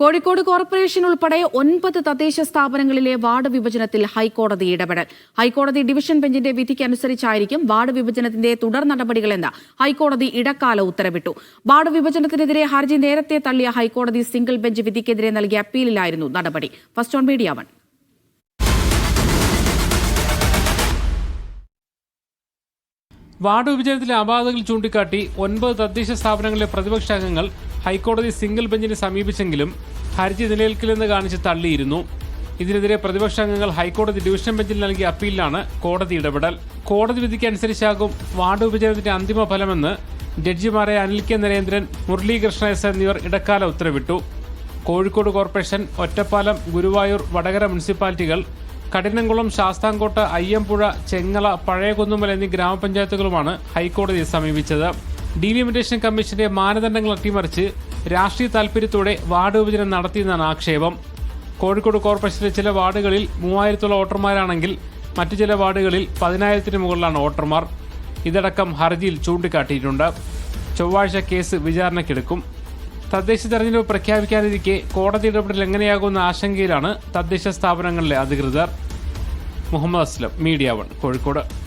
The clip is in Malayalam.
കോഴിക്കോട് കോർപ്പറേഷൻ ഉൾപ്പെടെ ഒൻപത് തദ്ദേശ സ്ഥാപനങ്ങളിലെ വാർഡ് വിഭജനത്തിൽ ഹൈക്കോടതി ഇടപെടൽ. ഹൈക്കോടതി ഡിവിഷൻ ബെഞ്ചിന്റെ വിധിക്കനുസരിച്ചായിരിക്കും വാർഡ് വിഭജനത്തിന്റെ തുടർ നടപടികളെന്ന് ഹൈക്കോടതി ഇടക്കാല ഉത്തരവിട്ടു. വാർഡ് വിഭജനത്തിനെതിരെ ഹർജി നേരത്തെ തള്ളിയ ഹൈക്കോടതി സിംഗിൾ ബെഞ്ച് വിധിക്കെതിരെ നൽകിയ അപ്പീലിലായിരുന്നു നടപടി. First on Media One. Ward വിഭജനത്തിലെ അപാകതകൾ ചൂണ്ടിക്കാട്ടി ഒൻപത് തദ്ദേശ സ്ഥാപനങ്ങളിലെ പ്രതിപക്ഷ അംഗങ്ങൾ ഹൈക്കോടതി സിംഗിൾ ബെഞ്ചിനെ സമീപിച്ചെങ്കിലും ഹർജി നിലനിൽക്കില്ലെന്ന് കാണിച്ച് തള്ളിയിരുന്നു. ഇതിനെതിരെ പ്രതിപക്ഷ അംഗങ്ങൾ ഹൈക്കോടതി ഡിവിഷൻ ബെഞ്ചിൽ നൽകിയ അപ്പീലിലാണ് കോടതി ഇടപെടൽ. കോടതി വിധിക്കനുസരിച്ചാകും വാർഡ് വിഭജനത്തിന്റെ അന്തിമ ഫലമെന്ന് ജഡ്ജിമാരായ അനിൽ കെ നരേന്ദ്രൻ മുരളീകൃഷ്ണ എസ് എന്നിവർ ഇടക്കാല ഉത്തരവിട്ടു. കോഴിക്കോട് കോർപ്പറേഷൻ ഒറ്റപ്പാലം ഗുരുവായൂർ വടകര മുനിസിപ്പാലിറ്റികൾ കഠിനംകുളം ശാസ്താംകോട്ട അയ്യമ്പുഴ ചെങ്ങള പഴയകുന്നുമൽ എന്നീ ഗ്രാമപഞ്ചായത്തുകളുമാണ് ഹൈക്കോടതിയെ സമീപിച്ചത്. ഡീലിമിറ്റേഷൻ കമ്മീഷന്റെ മാനദണ്ഡങ്ങൾ അട്ടിമറിച്ച് രാഷ്ട്രീയ താൽപര്യത്തോടെ വാർഡ് വിഭജനം നടത്തിയെന്നാണ് ആക്ഷേപം. കോഴിക്കോട് കോർപ്പറേഷനിലെ ചില വാർഡുകളിൽ മൂവായിരത്തോളം വോട്ടർമാരാണെങ്കിൽ മറ്റു ചില വാർഡുകളിൽ പതിനായിരത്തിന് മുകളിലാണ് വോട്ടർമാർ. ഇതടക്കം ഹർജിയിൽ ചൂണ്ടിക്കാട്ടിയിട്ടുണ്ട്. ചൊവ്വാഴ്ച കേസ് വിചാരണയ്ക്കെടുക്കും. തദ്ദേശ തെരഞ്ഞെടുപ്പ് പ്രഖ്യാപിക്കാനിരിക്കെ കോടതി ഇടപെടൽ എങ്ങനെയാകുമെന്ന ആശങ്കയിലാണ് തദ്ദേശ സ്ഥാപനങ്ങളിലെ അധികൃതർ. Muhammad Aslam Media One Kozhikode.